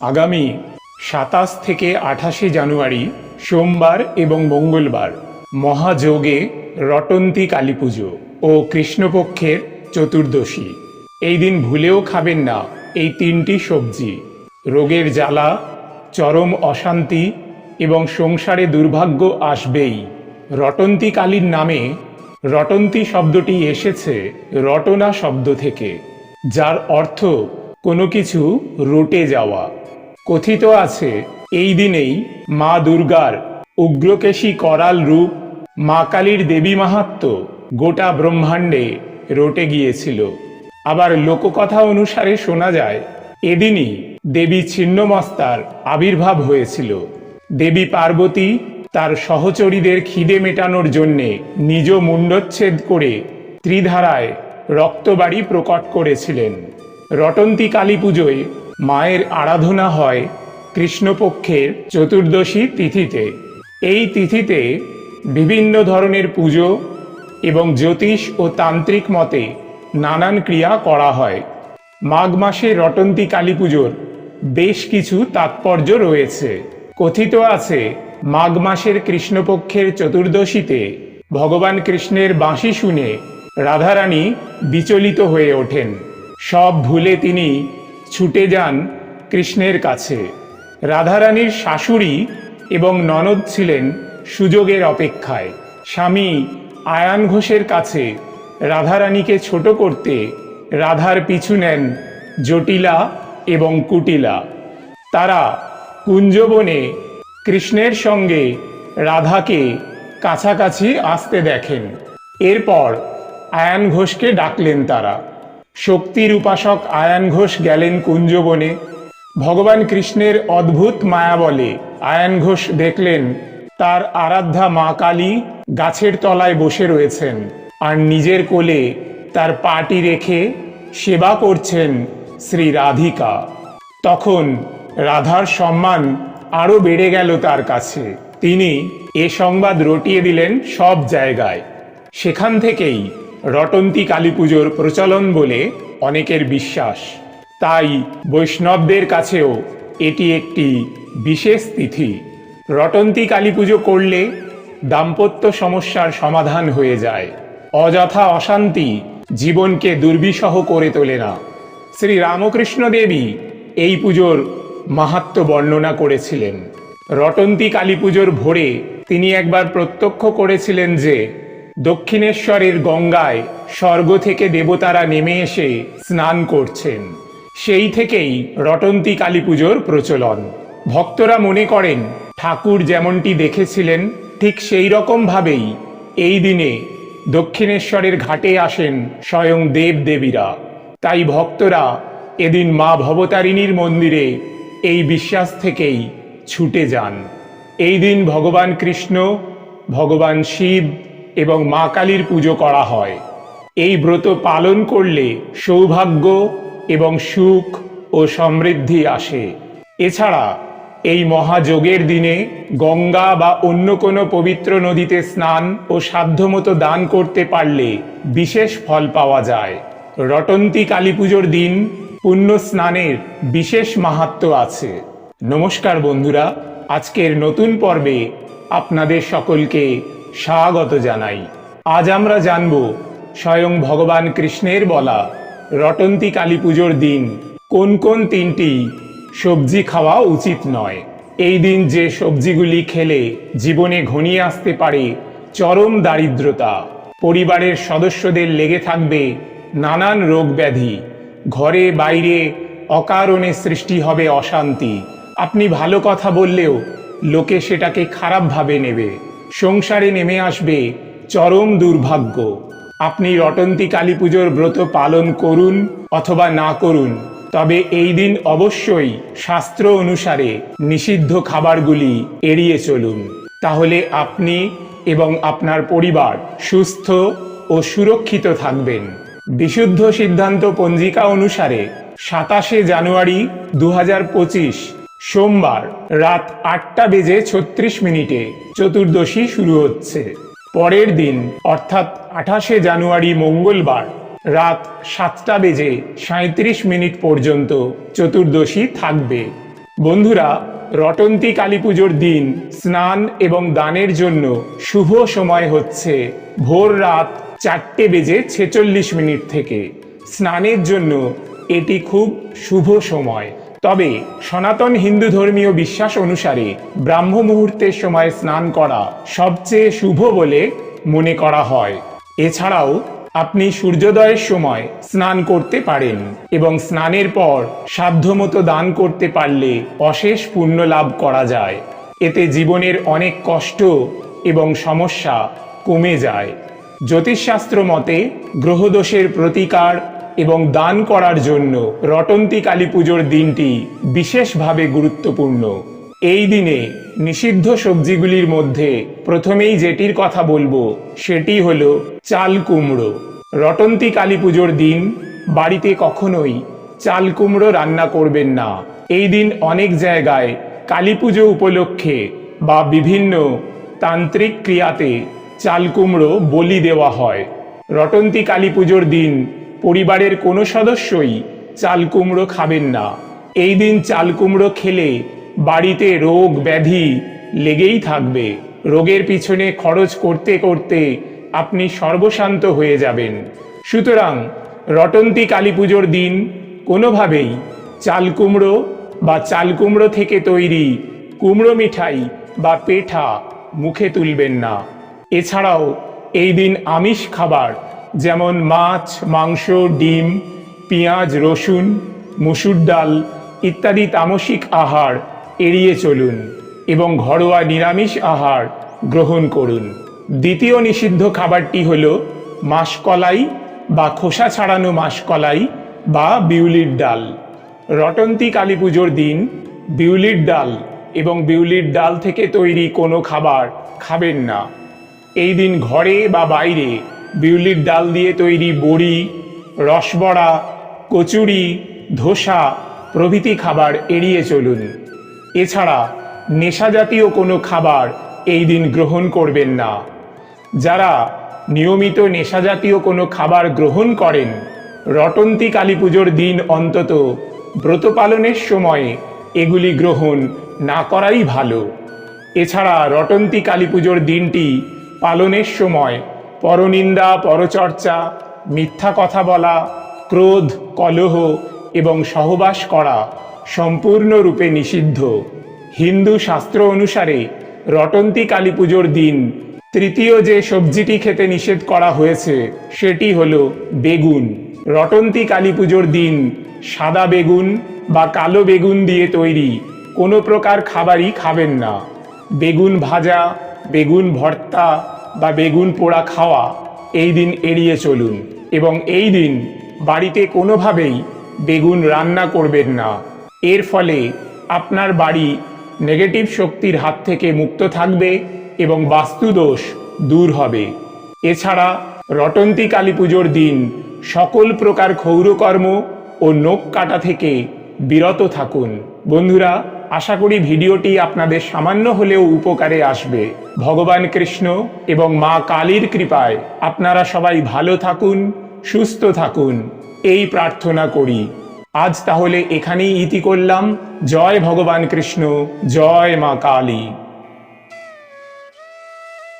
আগামী সাতাশ থেকে আঠাশে জানুয়ারি, সোমবার এবং মঙ্গলবার মহাযোগে রটন্তী কালী পুজো ও কৃষ্ণপক্ষের চতুর্দশী। এই দিন ভুলেও খাবেন না এই তিনটি সবজি। রোগের জ্বালা, চরম অশান্তি এবং সংসারে দুর্ভাগ্য আসবেই। রটন্তী কালীর নামে রটন্তী শব্দটি এসেছে রটনা শব্দ থেকে, যার অর্থ কোনো কিছু রটে যাওয়া। কথিত আছে, এই দিনেই মা দুর্গার উগ্রকেশী করাল রূপ মা কালীর দেবী মাহাত্ম গোটা ব্রহ্মাণ্ডে রটে গিয়েছিল। আবার লোককথা অনুসারে শোনা যায়, এদিনই দেবী ছিন্নমস্তার আবির্ভাব হয়েছিল। দেবী পার্বতী তার সহচরীদের খিদে মেটানোর জন্যে নিজ মুণ্ডচ্ছেদ করে ত্রিধারায় রক্তবাড়ি প্রকট করেছিলেন। রটন্তী কালী পুজোয় মায়ের আরাধনা হয় কৃষ্ণপক্ষের চতুর্দশী তিথিতে। এই তিথিতে বিভিন্ন ধরনের পুজো এবং জ্যোতিষ ও তান্ত্রিক মতে নানান ক্রিয়া করা হয়। মাঘ মাসে রটন্তী কালী পুজোর বেশ কিছু তাৎপর্য রয়েছে। কথিত আছে, মাঘ মাসের কৃষ্ণপক্ষের চতুর্দশীতে ভগবান কৃষ্ণের বাঁশি শুনে রাধারানী বিচলিত হয়ে ওঠেন। সব ভুলে তিনি ছুটে যান কৃষ্ণের কাছে। রাধারানীর শাশুড়ি এবং ননদ ছিলেন সুযোগের অপেক্ষায়। স্বামী আয়ান ঘোষের কাছে রাধারানীকে ছোট করতে রাধার পিছু নেন জটিলা এবং কুটিলা। তারা কুঞ্জবনে কৃষ্ণের সঙ্গে রাধাকে কাছাকাছি আসতে দেখেন। এরপর আয়ান ঘোষকে ডাকলেন তারা। শক্তির উপাসক আয়ান ঘোষ গেলেন কুঞ্জবনে। ভগবান কৃষ্ণের অদ্ভুত মায়া বলে আয়ান ঘোষ দেখলেন, তার আরাধ্যা মা কালী গাছের তলায় বসে রয়েছেন আর নিজের কোলে তার পাটি রেখে সেবা করছেন শ্রী রাধিকা। তখন রাধার সম্মান আরও বেড়ে গেল তার কাছে। তিনি এ সংবাদ রটিয়ে দিলেন সব জায়গায়। সেখান থেকেই রটন্তী কালী পুজোর প্রচলন বলে অনেকের বিশ্বাস। তাই বৈষ্ণবদের কাছেও এটি একটি বিশেষ তিথি। রটন্তী কালী পুজো করলে দাম্পত্য সমস্যার সমাধান হয়ে যায়। অযথা অশান্তি জীবনকে দুর্বিষহ করে তোলে না। শ্রী রামকৃষ্ণ দেবী এই পুজোর মাহাত্ম বর্ণনা করেছিলেন। রটন্তী কালী পুজোর ভোরে তিনি একবার প্রত্যক্ষ করেছিলেন যে দক্ষিণেশ্বরের গঙ্গায় স্বর্গ থেকে দেবতারা নেমে এসে স্নান করছেন। সেই থেকেই রটন্তী কালী পুজোর প্রচলন। ভক্তরা মনে করেন, ঠাকুর যেমনটি দেখেছিলেন, ঠিক সেই রকমভাবেই এই দিনে দক্ষিণেশ্বরের ঘাটে আসেন স্বয়ং দেব দেবীরা তাই ভক্তরা এদিন মা ভবতারিণীর মন্দিরে এই বিশ্বাস থেকেই ছুটে যান। এই দিন ভগবান কৃষ্ণ, ভগবান শিব এবং মা কালীর পুজো করা হয়। এই ব্রত পালন করলে সৌভাগ্য এবং সুখ ও সমৃদ্ধি আসে। এছাড়া এই মহাযোগের দিনে গঙ্গা বা অন্য কোনো পবিত্র নদীতে স্নান ও সাধ্যমতো দান করতে পারলে বিশেষ ফল পাওয়া যায়। রটন্তী কালী পুজোর দিন পুণ্য স্নানের বিশেষ মাহাত্ম আছে। নমস্কার বন্ধুরা, আজকের নতুন পর্বে আপনাদের সকলকে স্বাগত জানাই। আজ আমরা জানব স্বয়ং ভগবান কৃষ্ণের বলা রটন্তী কালী পুজোর দিন কোন কোন তিনটি সবজি খাওয়া উচিত নয়। এই দিন যে সবজিগুলি খেলে জীবনে ঘনিয়ে আসতে পারে চরম দারিদ্রতা, পরিবারের সদস্যদের লেগে থাকবে নানান রোগ ব্যাধি, ঘরে বাইরে অকারণে সৃষ্টি হবে অশান্তি। আপনি ভালো কথা বললেও লোকে সেটাকে খারাপভাবে নেবে। সংসারে নেমে আসবে চরম দুর্ভাগ্য। আপনি রটন্তী কালী পুজোর ব্রত পালন করুন অথবা না করুন, তবে এই দিন অবশ্যই শাস্ত্র অনুসারে নিষিদ্ধ খাবারগুলি এড়িয়ে চলুন। তাহলে আপনি এবং আপনার পরিবার সুস্থ ও সুরক্ষিত থাকবেন। বিশুদ্ধ সিদ্ধান্ত পঞ্জিকা অনুসারে সাতাশে জানুয়ারি দু হাজার পঁচিশ সোমবার রাত আটটা বেজে ছত্রিশ মিনিটে চতুর্দশী শুরু হচ্ছে। পরের দিন, অর্থাৎ আঠাশে জানুয়ারি মঙ্গলবার, রাত সাতটা বেজে সাঁত্রিশ মিনিট পর্যন্ত চতুর্দশী থাকবে। বন্ধুরা, রটন্তী কালী পুজোর দিন স্নান এবং দানের জন্য শুভ সময় হচ্ছে ভোর রাত চারটে বেজে ছেচল্লিশ মিনিট থেকে। স্নানের জন্য এটি খুব শুভ সময়। তবে সনাতন হিন্দু ধর্মীয় বিশ্বাস অনুসারে ব্রাহ্ম মুহূর্তের সময় স্নান করা সবচেয়ে শুভ বলে মনে করা হয়। এছাড়াও, আপনি সূর্যোদয়ের সময় স্নান করতে পারেন এবং স্নানের পর সাধ্যমতো দান করতে পারলে অশেষ পুণ্য লাভ করা যায়। এতে জীবনের অনেক কষ্ট এবং সমস্যা কমে যায়। জ্যোতিষশাস্ত্র মতে, গ্রহদোষের প্রতিকার এবং দান করার জন্য রটন্তী কালী পুজোর দিনটি বিশেষভাবে গুরুত্বপূর্ণ। এই দিনে নিষিদ্ধ সবজিগুলির মধ্যে প্রথমেই যেটির কথা বলব, সেটি হলো চাল কুমড়ো। রটন্তী কালী পুজোর দিন বাড়িতে কখনোই চাল কুমড়ো রান্না করবেন না। এই দিন অনেক জায়গায় কালী পুজো উপলক্ষে বা বিভিন্ন তান্ত্রিক ক্রিয়াতে চাল কুমড়ো বলি দেওয়া হয়। রটন্তী কালী পুজোর দিন পরিবারের কোনো সদস্যই চাল কুমড়ো খাবেন না। এই দিন চাল কুমড়ো খেলে বাড়িতে রোগ ব্যাধি লেগেই থাকবে। রোগের পিছনে খরচ করতে করতে আপনি সর্বশান্ত হয়ে যাবেন। সুতরাং রটন্তী কালী পুজোর দিন কোনোভাবেই চাল কুমড়ো বা চাল কুমড়ো থেকে তৈরি কুমড়ো মিঠাই বা পেঠা মুখে তুলবেন না। এছাড়াও এই দিন আমিষ খাবার যেমন মাছ, মাংস, ডিম, পেঁয়াজ, রসুন, মুসুর ডাল ইত্যাদি তামসিক আহার এড়িয়ে চলুন এবং ঘরোয়া নিরামিষ আহার গ্রহণ করুন। দ্বিতীয় নিষিদ্ধ খাবারটি হল মাসকলাই বা খোসা ছাড়ানো মাসকলাই বা বিউলির ডাল। রটন্তী কালী পুজোর দিন বিউলির ডাল এবং বিউলির ডাল থেকে তৈরি কোনো খাবার খাবেন না। এই দিন ঘরে বা বাইরে বিউলির ডাল দিয়ে তৈরি বড়ি, রসবড়া, কচুরি, ধোসা প্রভৃতি খাবার এড়িয়ে চলুন। এছাড়া নেশা জাতীয় কোনো খাবার এই দিন গ্রহণ করবেন না। যারা নিয়মিত নেশা জাতীয় কোনো খাবার গ্রহণ করেন, রটন্তী কালী পুজোর দিন অন্তত ব্রত পালনের সময়ে এগুলি গ্রহণ না করাই ভালো। এছাড়া রটন্তী কালী পুজোর দিনটি পালনের সময় পরনিন্দা, পরচর্চা, মিথ্যা কথা বলা, ক্রোধ, কলহ এবং সহবাস করা সম্পূর্ণরূপে নিষিদ্ধ। হিন্দু শাস্ত্র অনুসারে রটন্তী কালী পুজোর দিন তৃতীয় যে সবজিটি খেতে নিষেধ করা হয়েছে, সেটি হল বেগুন। রটন্তী কালী পুজোর দিন সাদা বেগুন বা কালো বেগুন দিয়ে তৈরি কোনো প্রকার খাবারই খাবেন না। বেগুন ভাজা, বেগুন ভর্তা বা বেগুন পোড়া খাওয়া এই দিন এড়িয়ে চলুন এবং এই দিন বাড়িতে কোনোভাবেই বেগুন রান্না করবেন না। এর ফলে আপনার বাড়ি নেগেটিভ শক্তির হাত থেকে মুক্ত থাকবে এবং বাস্তুদোষ দূর হবে। এছাড়া রটন্তী কালী পুজোর দিন সকল প্রকার ক্ষৌরকর্ম ও নখ কাটা থেকে বিরত থাকুন। বন্ধুরা আশা করি ভিডিওটি আপনাদের সামান্য হলেও উপকারে আসবে। ভগবান কৃষ্ণ এবং মা কালীর কৃপায় আপনারা সবাই ভালো থাকুন, সুস্থ থাকুন। এই প্রার্থনা করি। আজ তাহলে এখানেই ইতি করলাম। জয় ভগবান কৃষ্ণ, জয় মা কালী।